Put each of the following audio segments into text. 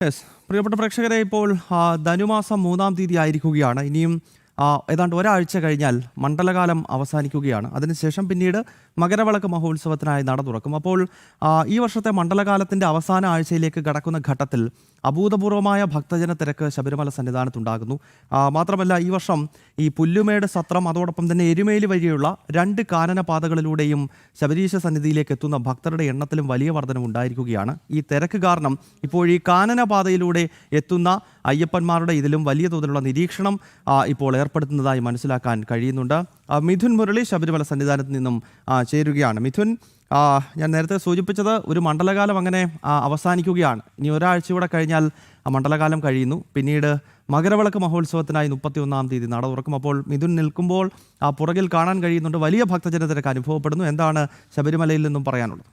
Yes പ്രിയപ്പെട്ട പ്രേക്ഷകരെ ഇപ്പോൾ ധനുമാസം മൂന്നാം തീയതി ആയിരിക്കുകയാണ്. ഇനിയും ഏതാണ്ട് ഒരാഴ്ച കഴിഞ്ഞാൽ മണ്ഡലകാലം അവസാനിക്കുകയാണ്. അതിനുശേഷം പിന്നീട് മകരവിളക്ക് മഹോത്സവത്തിനായി നട തുറക്കും. അപ്പോൾ ഈ വർഷത്തെ മണ്ഡലകാലത്തിന്റെ അവസാന ആഴ്ചയിലേക്ക് കടക്കുന്ന ഘട്ടത്തിൽ അഭൂതപൂർവമായ ഭക്തജന തിരക്ക് ശബരിമല സന്നിധാനത്തുണ്ടാകുന്നു. മാത്രമല്ല ഈ വർഷം ഈ പുല്ലുമേട് സത്രം അതോടൊപ്പം തന്നെ എരുമേലി വഴിയുള്ള രണ്ട് കാനന പാതകളിലൂടെയും ശബരീശ സന്നിധിയിലേക്ക് എത്തുന്ന ഭക്തരുടെ എണ്ണത്തിലും വലിയ വർധനം ഉണ്ടായിരിക്കുകയാണ് ഈ തിരക്ക് കാരണം ഇപ്പോൾ ഈ കാനന പാതയിലൂടെ എത്തുന്ന അയ്യപ്പന്മാരുടെ ഇതിലും വലിയ തോതിലുള്ള നിരീക്ഷണം ഇപ്പോൾ ഏർപ്പെടുത്തുന്നതായി മനസ്സിലാക്കാൻ കഴിയുന്നുണ്ട്. മിഥുൻ മുരളി ശബരിമല സന്നിധാനത്ത് നിന്നും ചേരുകയാണ്. മിഥുൻ ഞാൻ നേരത്തെ സൂചിപ്പിച്ചത് ഒരു മണ്ഡലകാലം അങ്ങനെ അവസാനിക്കുകയാണ്. ഇനി ഒരാഴ്ച കൂടെ കഴിഞ്ഞാൽ മണ്ഡലകാലം കഴിയുന്നു. പിന്നീട് മകരവിളക്ക് മഹോത്സവത്തിനായി മുപ്പത്തിയൊന്നാം തീയതി നട തുറക്കും അപ്പോൾ മിഥുൻ നിൽക്കുമ്പോൾ ആ പുറകിൽ കാണാൻ കഴിയുന്നുണ്ട്. വലിയ ഭക്തജനത്തിനൊക്കെ അനുഭവപ്പെടുന്നു. എന്താണ് ശബരിമലയിൽ നിന്നും പറയാനുള്ളത്?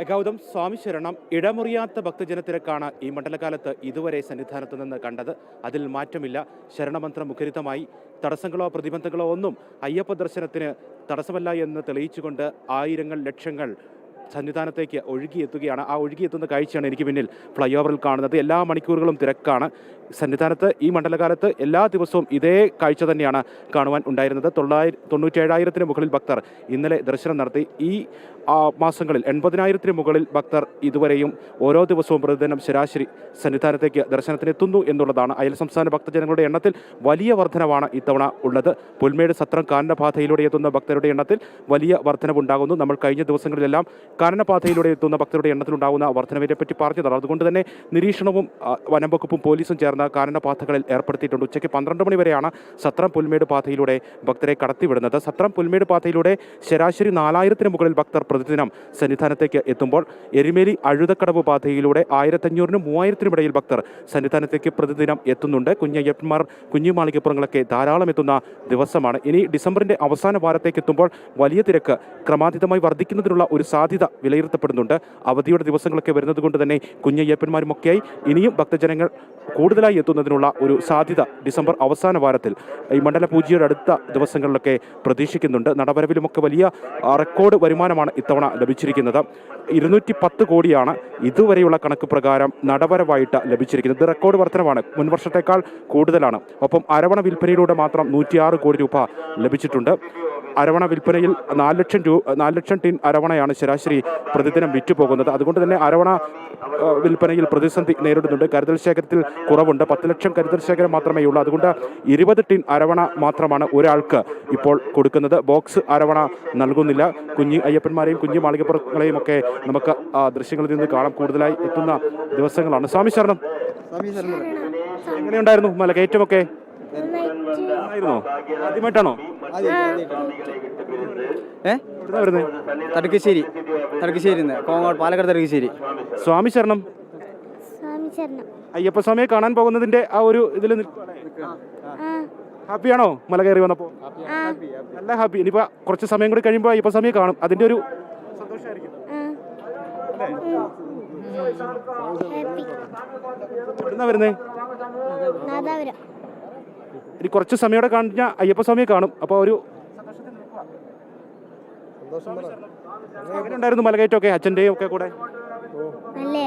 ഗൗതം സ്വാമി ശരണം ഇടമുറിയാത്ത ഭക്തജനത്തിരക്കാണ് ഈ മണ്ഡലകാലത്ത് ഇതുവരെ സന്നിധാനത്ത് നിന്ന് കണ്ടത്. അതിൽ മാറ്റമില്ല. ശരണമന്ത്രം മുഖരിതമായി. തടസ്സങ്ങളോ പ്രതിബന്ധങ്ങളോ ഒന്നും അയ്യപ്പ ദർശനത്തിന് തടസ്സമല്ല എന്ന് തെളിയിച്ചുകൊണ്ട് ആയിരങ്ങൾ ലക്ഷങ്ങൾ സന്നിധാനത്തേക്ക് ഒഴുകിയെത്തുകയാണ്. ആ ഒഴുകിയെത്തുന്ന കാഴ്ചയാണ് എനിക്ക് പിന്നിൽ ഫ്ലൈ ഓവറിൽ കാണുന്നത്. എല്ലാ മണിക്കൂറുകളും തിരക്കാണ്. സന്നിധാനത്ത് ഈ മണ്ഡലകാലത്ത് എല്ലാ ദിവസവും ഇതേ കാഴ്ച തന്നെയാണ് കാണുവാൻ ഉണ്ടായിരുന്നത്. തൊള്ളായിരം തൊണ്ണൂറ്റേഴായിരത്തിന് മുകളിൽ ഭക്തർ ഇന്നലെ ദർശനം നടത്തി. ഈ മാസങ്ങളിൽ എൺപതിനായിരത്തിന് മുകളിൽ ഭക്തർ ഇതുവരെയും ഓരോ ദിവസവും പ്രതിദിനം ശരാശരി സന്നിധാനത്തേക്ക് ദർശനത്തിനെത്തുന്നു എന്നുള്ളതാണ്. അയൽ സംസ്ഥാന ഭക്തജനങ്ങളുടെ എണ്ണത്തിൽ വലിയ വർധനവാണ് ഇത്തവണ ഉള്ളത്. പുൽമേട് സത്രം കാനനപാതയിലൂടെ എത്തുന്ന ഭക്തരുടെ എണ്ണത്തിൽ വലിയ വർധനവുണ്ടാകുന്നു. നമ്മൾ കഴിഞ്ഞ ദിവസങ്ങളിലെല്ലാം കാനനപാതയിലൂടെ എത്തുന്ന ഭക്തരുടെ എണ്ണത്തിലുണ്ടാകുന്ന വർധനവിനെ പറ്റി പറഞ്ഞതാണ്. അതുകൊണ്ട് തന്നെ നിരീക്ഷണവും വനം വകുപ്പും പോലീസും ചേർന്ന് കാനനപാതകളിൽ ഏർപ്പെടുത്തിയിട്ടുണ്ട്. ഉച്ചയ്ക്ക് പന്ത്രണ്ട് മണി വരെയാണ് സത്രം പുൽമേട് പാതയിലൂടെ ഭക്തരെ കടത്തിവിടുന്നത്. സത്രം പുൽമേട് പാതയിലൂടെ ശരാശരി നാലായിരത്തിന് മുകളിൽ ഭക്തർ പ്രതിദിനം സന്നിധാനത്തേക്ക് എത്തുമ്പോൾ എരുമേലി അഴുതക്കടവ് പാതയിലൂടെ ആയിരത്തഞ്ഞൂറിനും മൂവായിരത്തിനും ഇടയിൽ ഭക്തർ സന്നിധാനത്തേക്ക് പ്രതിദിനം എത്തുന്നുണ്ട്. കുഞ്ഞയ്യപ്പന്മാർ കുഞ്ഞുമാളികപ്പുറങ്ങളൊക്കെ ധാരാളം എത്തുന്ന ദിവസമാണ്. ഇനി ഡിസംബറിന്റെ അവസാന വാരത്തേക്ക് എത്തുമ്പോൾ വലിയ തിരക്ക് ക്രമാതീതമായി വർദ്ധിക്കുന്നതിനുള്ള ഒരു സാധ്യത വിലയിരുത്തപ്പെടുന്നുണ്ട്. അവധിയുടെ ദിവസങ്ങളൊക്കെ വരുന്നത് കൊണ്ട് തന്നെ കുഞ്ഞയ്യപ്പന്മാരുമൊക്കെയായി ഇനിയും ഭക്തജനങ്ങൾ കൂടുതലായി എത്തുന്നതിനുള്ള ഒരു സാധ്യത ഡിസംബർ അവസാന വാരത്തിൽ. ഈ മണ്ഡല പൂജയുടെ അടുത്ത ദിവസങ്ങളിലൊക്കെ പ്രതീക്ഷിക്കുന്നുണ്ട്. നടവരവിലുമൊക്കെ വലിയ റെക്കോർഡ് വരുമാനമാണ് ഇത്തവണ ലഭിച്ചിരിക്കുന്നത്. ഇരുന്നൂറ്റി പത്ത് കോടിയാണ് ഇതുവരെയുള്ള കണക്ക് പ്രകാരം നടവരവായിട്ട് ലഭിച്ചിരിക്കുന്നത്. ഇത് റെക്കോർഡ് വർധനമാണ് മുൻ വർഷത്തേക്കാൾ കൂടുതലാണ്. ഒപ്പം അരവണ വിൽപ്പനയിലൂടെ മാത്രം നൂറ്റിയാറ് കോടി രൂപ ലഭിച്ചിട്ടുണ്ട്. അരവണ വിൽപ്പനയിൽ നാല് ലക്ഷം രൂപ നാല് ലക്ഷം ടിൻ അരവണയാണ് ശരാശരി പ്രതിദിനം വിറ്റുപോകുന്നത്. അതുകൊണ്ട് തന്നെ അരവണ വിൽപ്പനയിൽ പ്രതിസന്ധി നേരിടുന്നുണ്ട്. കരുതൽ ശേഖരത്തിൽ കുറവുണ്ട്. പത്ത് ലക്ഷം കരുതൽ ശേഖരം മാത്രമേ ഉള്ളൂ. അതുകൊണ്ട് ഇരുപത് ടിൻ അരവണ മാത്രമാണ് ഒരാൾക്ക് ഇപ്പോൾ കൊടുക്കുന്നത്. ബോക്സ് അരവണ നൽകുന്നില്ല. കുഞ്ഞി അയ്യപ്പന്മാരെയും കുഞ്ഞു മാളികപ്പുറങ്ങളെയും ഒക്കെ നമുക്ക് ദൃശ്യങ്ങളിൽ നിന്ന് കാണാം. കൂടുതലായി എത്തുന്ന ദിവസങ്ങളാണ്. സ്വാമി ശരണം. എങ്ങനെയുണ്ടായിരുന്നു? മല കയറ്റമൊക്കെ? ആയിരുന്നോ ആദ്യമായിട്ടാണോ? ഏ? തടുക്കശ്ശേരി. തടുക്കശ്ശേരി കോങ്ങോട് പാലക്കാട് തടുക്കശ്ശേരി. സ്വാമി ശരണം. അയ്യപ്പ സ്വാമിയെ കാണാൻ പോകുന്നതിന്റെ ആ ഒരു ഇതിൽ ഹാപ്പിയാണോ? മല കയറി വന്നപ്പോ? നല്ല ഹാപ്പി. ഇനിയിപ്പോ കുറച്ച് സമയം കൂടി കഴിയുമ്പോ അയ്യപ്പ സ്വാമിയെ കാണും. അതിന്റെ ഒരു സന്തോഷമായിരിക്കും ഹാപ്പി. എവിടുന്നാ വരുന്നേ? നാദാപുരം. ഇനി കുറച്ച് സമയോടെ കഴിഞ്ഞാൽ അയ്യപ്പ സ്വാമിയെ കാണും. അപ്പോൾ ഒരു എങ്ങനെയുണ്ടായിരുന്നു മലകയറ്റമൊക്കെ അച്ഛന്റെയും ഒക്കെ കൂടെ. നല്ലേ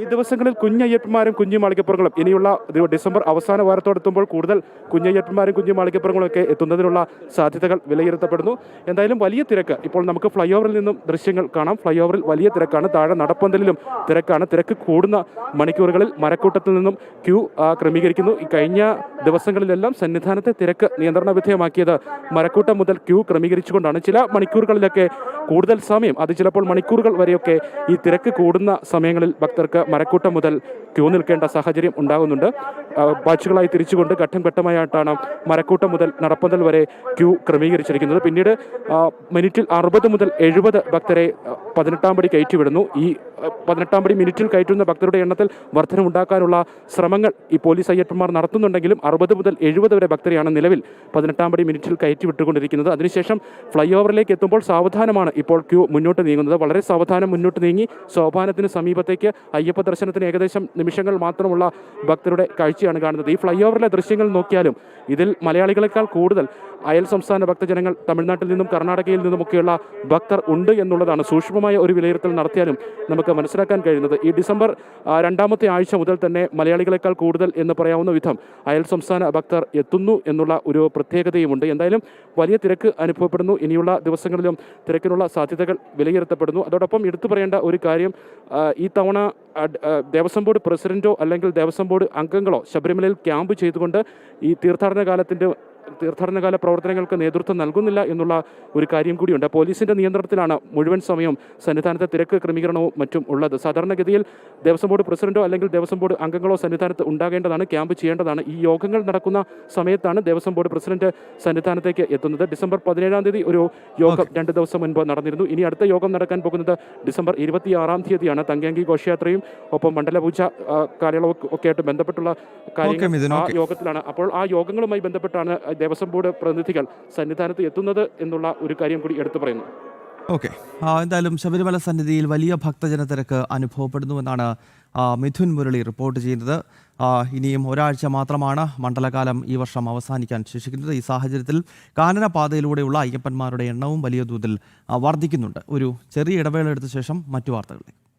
ഈ ദിവസങ്ങളിൽ കുഞ്ഞയ്യപ്പന്മാരും കുഞ്ഞു മാളികപ്പുറങ്ങളും ഇനിയുള്ള ഡിസംബർ അവസാന വാരത്തോടെത്തുമ്പോൾ കൂടുതൽ കുഞ്ഞയ്യപ്പന്മാരും കുഞ്ഞു മാളികപ്പുറങ്ങളും ഒക്കെ എത്തുന്നതിനുള്ള സാധ്യതകൾ വിലയിരുത്തപ്പെടുന്നു. എന്തായാലും വലിയ തിരക്ക്. ഇപ്പോൾ നമുക്ക് ഫ്ലൈഓവറിൽ നിന്നും ദൃശ്യങ്ങൾ കാണാം. ഫ്ലൈഓവറിൽ വലിയ തിരക്കാണ്. താഴെ നടപ്പന്തലിലും തിരക്കാണ്. തിരക്ക് കൂടുന്ന മണിക്കൂറുകളിൽ മരക്കൂട്ടത്തിൽ നിന്നും ക്യൂ ക്രമീകരിക്കുന്നു. ഈ കഴിഞ്ഞ ദിവസങ്ങളിലെല്ലാം സന്നിധാനത്തെ തിരക്ക് നിയന്ത്രണ വിധേയമാക്കിയത് മരക്കൂട്ടം മുതൽ ക്യൂ ക്രമീകരിച്ചുകൊണ്ടാണ്. ചില മണിക്കൂറുകളിലൊക്കെ കൂടുതൽ സമയം അത് ചിലപ്പോൾ മണിക്കൂറുകൾ വരെയൊക്കെ ഈ തിരക്ക് കൂടുന്ന സമയങ്ങളിൽ ഭക്തർക്ക് മരക്കൂട്ടം മുതൽ ക്യൂ നിൽക്കേണ്ട സാഹചര്യം ഉണ്ടാകുന്നുണ്ട്. ബാച്ചുകളായി തിരിച്ചുകൊണ്ട് ഘട്ടം ഘട്ടമായിട്ടാണ് മരക്കൂട്ടം മുതൽ നടപ്പന്തൽ വരെ ക്യൂ ക്രമീകരിച്ചിരിക്കുന്നത്. പിന്നീട് മിനിറ്റിൽ അറുപത് മുതൽ എഴുപത് ഭക്തരെ പതിനെട്ടാം പടി കയറ്റിവിടുന്നു. ഈ പതിനെട്ടാം പടി മിനിറ്റിൽ കയറ്റുന്ന ഭക്തരുടെ എണ്ണത്തിൽ വർധനമുണ്ടാക്കാനുള്ള ശ്രമങ്ങൾ ഈ പോലീസ് അയ്യപ്പന്മാർ നടത്തുന്നുണ്ടെങ്കിലും അറുപത് മുതൽ എഴുപത് വരെ ഭക്തരെയാണ് നിലവിൽ പതിനെട്ടാം പടി മിനിറ്റിൽ കയറ്റി വിട്ടുകൊണ്ടിരിക്കുന്നത് അതിനുശേഷം ഫ്ലൈ ഓവറിലേക്ക് എത്തുമ്പോൾ സാവധാനമാണ് ഇപ്പോൾ ക്യൂ മുന്നോട്ട് നീങ്ങുന്നത്. വളരെ സാവധാനം മുന്നോട്ട് നീങ്ങി സോപാനത്തിന് സമീപത്തേക്ക് അയ്യപ്പ ദർശനത്തിന് ഏകദേശം നിമിഷങ്ങൾ മാത്രമുള്ള ഭക്തരുടെ കാഴ്ചയാണ് കാണുന്നത്. ഈ ഫ്ലൈ ഓവറിലെ ദൃശ്യങ്ങൾ നോക്കിയാലും ഇതിൽ മലയാളികളെക്കാൾ കൂടുതൽ അയൽ സംസ്ഥാന ഭക്തജനങ്ങൾ തമിഴ്നാട്ടിൽ നിന്നും കർണാടകയിൽ നിന്നുമൊക്കെയുള്ള ഭക്തർ ഉണ്ട് എന്നുള്ളതാണ് സൂക്ഷ്മമായ ഒരു വിലയിരുത്തൽ നടത്തിയാലും നമുക്ക് മനസ്സിലാക്കാൻ കഴിയുന്നത്. ഈ ഡിസംബർ രണ്ടാമത്തെ ആഴ്ച മുതൽ തന്നെ മലയാളികളെക്കാൾ കൂടുതൽ എന്ന് പറയാവുന്ന വിധം അയൽ സംസ്ഥാന ഭക്തർ എത്തുന്നു എന്നുള്ള ഒരു പ്രത്യേകതയുമുണ്ട്. എന്തായാലും വലിയ തിരക്ക് അനുഭവപ്പെടുന്നു. ഇനിയുള്ള ദിവസങ്ങളിലും തിരക്കിനുള്ള സാധ്യതകൾ വിലയിരുത്തപ്പെടുന്നു. അതോടൊപ്പം എടുത്തു പറയേണ്ട ഒരു കാര്യം ഈ തവണ ദേവസ്വം ബോർഡ് പ്രസിഡന്റോ അല്ലെങ്കിൽ ദേവസ്വം ബോർഡ് അംഗങ്ങളോ ശബരിമലയിൽ ക്യാമ്പ് ചെയ്തുകൊണ്ട് ഈ തീർത്ഥാടന കാലത്തിന്റെ തീർത്ഥാടനകാല പ്രവർത്തനങ്ങൾക്ക് നേതൃത്വം നൽകുന്നില്ല എന്നുള്ള ഒരു കാര്യം കൂടിയുണ്ട്. പോലീസിന്റെ നിയന്ത്രണത്തിലാണ് മുഴുവൻ സമയവും സന്നിധാനത്തെ തിരക്ക് ക്രമീകരണവും മറ്റും ഉള്ളത്. സാധാരണഗതിയിൽ ദേവസ്വം ബോർഡ് പ്രസിഡന്റോ അല്ലെങ്കിൽ ദേവസ്വം ബോർഡ് അംഗങ്ങളോ സന്നിധാനത്ത് ഉണ്ടാകേണ്ടതാണ് ക്യാമ്പ് ചെയ്യേണ്ടതാണ്. ഈ യോഗങ്ങൾ നടക്കുന്ന സമയത്താണ് ദേവസ്വം ബോർഡ് പ്രസിഡന്റ് സന്നിധാനത്തേക്ക് എത്തുന്നത്. ഡിസംബർ പതിനേഴാം തീയതി ഒരു യോഗം രണ്ട് ദിവസം മുൻപ് നടന്നിരുന്നു. ഇനി അടുത്ത യോഗം നടക്കാൻ പോകുന്നത് ഡിസംബർ ഇരുപത്തിയാറാം തീയതിയാണ്. തങ്കയങ്കി ഘോഷയാത്രയും ഒപ്പം മണ്ഡലപൂജ കാലയളവ് ഒക്കെ ആയിട്ട് ബന്ധപ്പെട്ടുള്ള കാര്യങ്ങൾ ആ യോഗത്തിലാണ്. അപ്പോൾ ആ യോഗങ്ങളുമായി ബന്ധപ്പെട്ടാണ് ദേവസ്വം ബോർഡ് പ്രതിനിധികൾ സന്നിധാനത്ത് എത്തുന്നത് എന്നുള്ള ഒരു കാര്യം കൂടി എടുത്തു പറയുന്നു. ഓക്കെ. എന്തായാലും ശബരിമല സന്നിധിയിൽ വലിയ ഭക്തജന തിരക്ക് അനുഭവപ്പെടുന്നുവെന്നാണ് മിഥുൻ മുരളി റിപ്പോർട്ട് ചെയ്യുന്നത്. ഇനിയും ഒരാഴ്ച മാത്രമാണ് മണ്ഡലകാലം ഈ വർഷം അവസാനിക്കാൻ ശേഷിക്കുന്നത്. ഈ സാഹചര്യത്തിൽ കാനനപാതയിലൂടെയുള്ള അയ്യപ്പന്മാരുടെ എണ്ണവും വലിയ തോതിൽ വർദ്ധിക്കുന്നുണ്ട്. ഒരു ചെറിയ ഇടവേള എടുത്ത ശേഷം മറ്റു വാർത്തകളിലേക്ക്.